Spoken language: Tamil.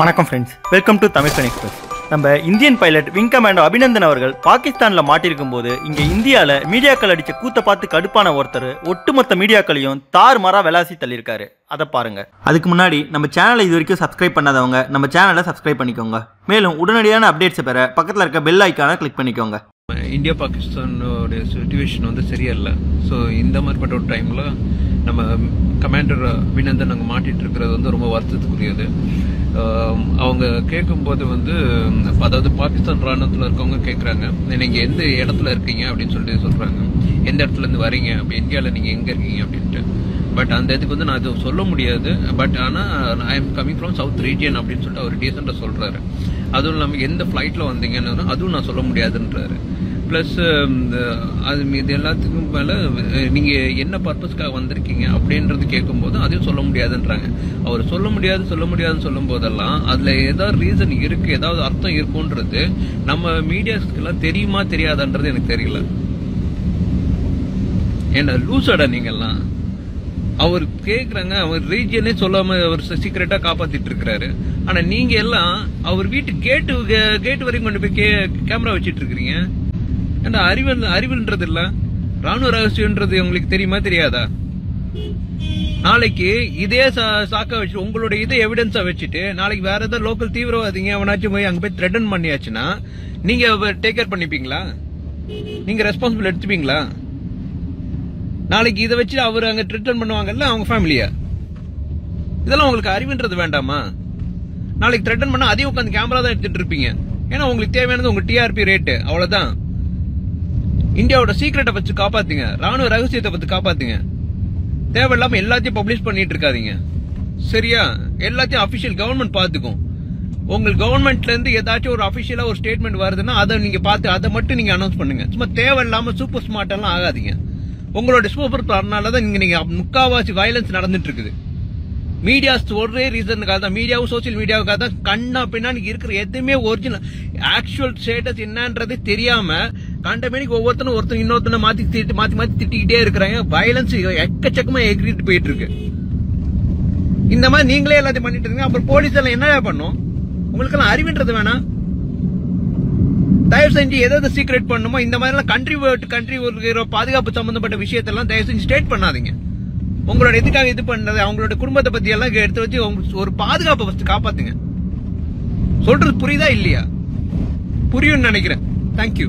வணக்கம் friends welcome to Tamil fun express நம்ம Indian pilot wing commander Abhinandan அவர்கள் பாகிஸ்தானில் மாட்டிருக்கும் போது இங்கே இந்தியாவில் மீடியாக்கள் அடித்த கூத்த பார்த்து கடுப்பான ஒருத்தர் ஒட்டுமொத்த மீடியாக்களையும் தார் மாறா விளாசி தள்ளியிருக்காரு. அதை பாருங்க. அதுக்கு முன்னாடி நம்ம சேனலை இது வரைக்கும் சப்ஸ்கிரைப் பண்ணாதவங்க நம்ம சேனலை சப்ஸ்கிரைப் பண்ணிக்கோங்க. மேலும் உடனடியான அப்டேட்ஸை பெற பக்கத்தில் இருக்க பெல் ஐக்கானை கிளிக் பண்ணிக்கோங்க. இந்தியா பாகிஸ்தானோடைய சுச்சுவேஷன் வந்து சரியில்லை. ஸோ இந்த மாதிரிப்பட்ட ஒரு டைமில் நம்ம கமாண்டர் அபிநந்தன் அங்கே மாட்டிகிட்டு இருக்கிறது வந்து ரொம்ப வருத்தத்துக்குரியது. அவங்க கேட்கும்போது வந்து அதாவது பாகிஸ்தான் ராணுவத்தில் இருக்கவங்க கேட்குறாங்க நீங்கள் எந்த இடத்துல இருக்கீங்க? அப்படின்னு சொல்லிட்டு சொல்கிறாங்க எந்த இடத்துலேருந்து வரீங்க? அப்படி இந்தியாவில் நீங்கள் எங்கே இருக்கீங்க? அப்படின்ட்டு. பட் அந்த இதுக்கு வந்து நான் அது சொல்ல முடியாது. பட் ஆனால் I am coming from south region அப்படின்னு சொல்லிட்டு அவர் டீசெண்டாக சொல்கிறாரு அதுவும் இல்லாமல் எந்த ஃப்ளைட்டில் வந்தீங்கன்னு அதுவும் நான் சொல்ல முடியாதுன்றாரு. ப்ளஸ் um, uh, அது இது எல்லாத்துக்கும் மேலே நீங்கள் என்ன பர்பஸ்க்காக வந்திருக்கீங்க அப்படின்றது கேட்கும்போது அதையும் சொல்ல முடியாதுன்றாங்க. அவர் சொல்ல முடியாது சொல்ல முடியாதுன்னு சொல்லும் போதெல்லாம் அதில் ஏதாவது ரீசன் இருக்குது ஏதாவது அர்த்தம் இருக்குன்றது நம்ம மீடியாஸ்க்கெல்லாம் தெரியுமா தெரியாதான்றது எனக்கு தெரியல. என்ன லூசடா நீங்கள்லாம். அவர் கேட்குறாங்க அவர் ரீஜியனே சொல்லாமல் அவர் சீக்கிரட்டாக காப்பாற்றிட்டு இருக்கிறாரு ஆனால் நீங்கள் எல்லாம் அவர் வீட்டு கேட்டு கேட்டு வரைக்கும் கொண்டு போய் கே கேமரா வச்சிட்டு இருக்கிறீங்க ஏன்னா அறிவல் அறிவுன்றது இல்ல ராணுவ ரகசியம்ன்றது உங்களுக்கு தெரியுமா தெரியாதா? நாளைக்கு இதே சா- சாக்கா வச்சு உங்களோட இதை எவிடன்ஸா வச்சுட்டு நாளைக்கு வேற ஏதாவது லோக்கல் தீவிரவாதிங்க அவனாச்சும் போய் அங்க போய் த்ரெட்டன் பண்ணியாச்சுன்னா நீங்க டேக் கேர் பண்ணிப்பீங்களா? நீங்க ரெஸ்பான்சிபிள் எடுத்துப்பீங்களா? நாளைக்கு இதை வச்சு அவர் அங்க ரிட்டர்ன் பண்ணுவாங்கல்ல அவங்க ஃபேமிலியா இதெல்லாம் உங்களுக்கு அறிவுன்றது வேண்டாமா? நாளைக்கு த்ரெட்டன் பண்ணா அதையும் உட்காந்து கேமரா தான் எடுத்துட்டு இருப்பீங்க. ஏன்னா உங்களுக்கு தேவையானது உங்க டிஆர்பி ரேட்டு அவ்வளவுதான். இந்தியாவோட சீக்கிரட்டை வச்சு காப்பாத்துங்க. ராணுவ ரகசியத்தை பத்தி காப்பாத்துங்க. தேவையில்லாம எல்லாத்தையும் பப்ளிஷ் பண்ணிட்டு இருக்காதீங்க. சரியா? எல்லாத்தையும் அபிஷியல் கவர்மெண்ட் பாத்துக்கும். உங்கள் கவர்மெண்ட்ல இருந்து ஏதாச்சும் ஒரு அபிஷியலா ஒரு ஸ்டேட்மெண்ட் வருதுன்னா அதை நீங்க பார்த்து அதை மட்டும் நீங்க அனௌன்ஸ் பண்ணுங்க. சும்மா தேவையில்லாம சூப்பர் ஸ்மார்ட் எல்லாம் ஆகாதீங்க. உங்களோட சூப்பர் ஸ்மார்ட்னால தான் இங்க நீங்க முக்காவாசி வயலன்ஸ் நடந்துட்டு இருக்குது. மீடியாஸ் ஒரே ரீசனுக்காக தான் மீடியாவும் சோசியல் மீடியாவுக்காக தான் கண்ணா பின்னாடி இருக்கிற எதுவுமே ஒரிஜினல் ஆக்சுவல் ஸ்டேட்டஸ் என்னன்றது தெரியாம கண்டமேனிக்கு ஒவ்வொருத்தனும் ஒருத்தன் இன்னொருத்தனை மாத்தி திட்டு மாத்தி மாத்தி திட்டிக்கிட்டே இருக்கிறாங்க. வயலன்ஸ் எக்கச்சக்கமா எகிரிட்டு போயிட்டு இருக்கு இந்த மாதிரி நீங்களே எல்லாத்தையும் பண்ணிட்டு இருக்கீங்க அப்புறம் போலீஸ் எல்லாம் என்ன பண்ணும்? உங்களுக்கெல்லாம் அறிவுன்றது வேணாம் தயவு செஞ்சு எதாவது சீக்ரெட் பண்ணுமோ இந்த மாதிரி எல்லாம் கண்ட்ரி கண்ட்ரி இருக்கிற பாதுகாப்பு சம்பந்தப்பட்ட விஷயத்தெல்லாம் தயவு செஞ்சு ஸ்டேட் பண்ணாதீங்க. உங்களோட எதுக்காக இது பண்ணது அவங்களோட குடும்பத்தை பத்தி எல்லாம் எடுத்து வச்சு ஒரு பாதுகாப்பை ஃபர்ஸ்ட் காப்பாத்துங்க. சொல்றது புரியுதா இல்லையா? புரியும்னு நினைக்கிறேன். தேங்க்யூ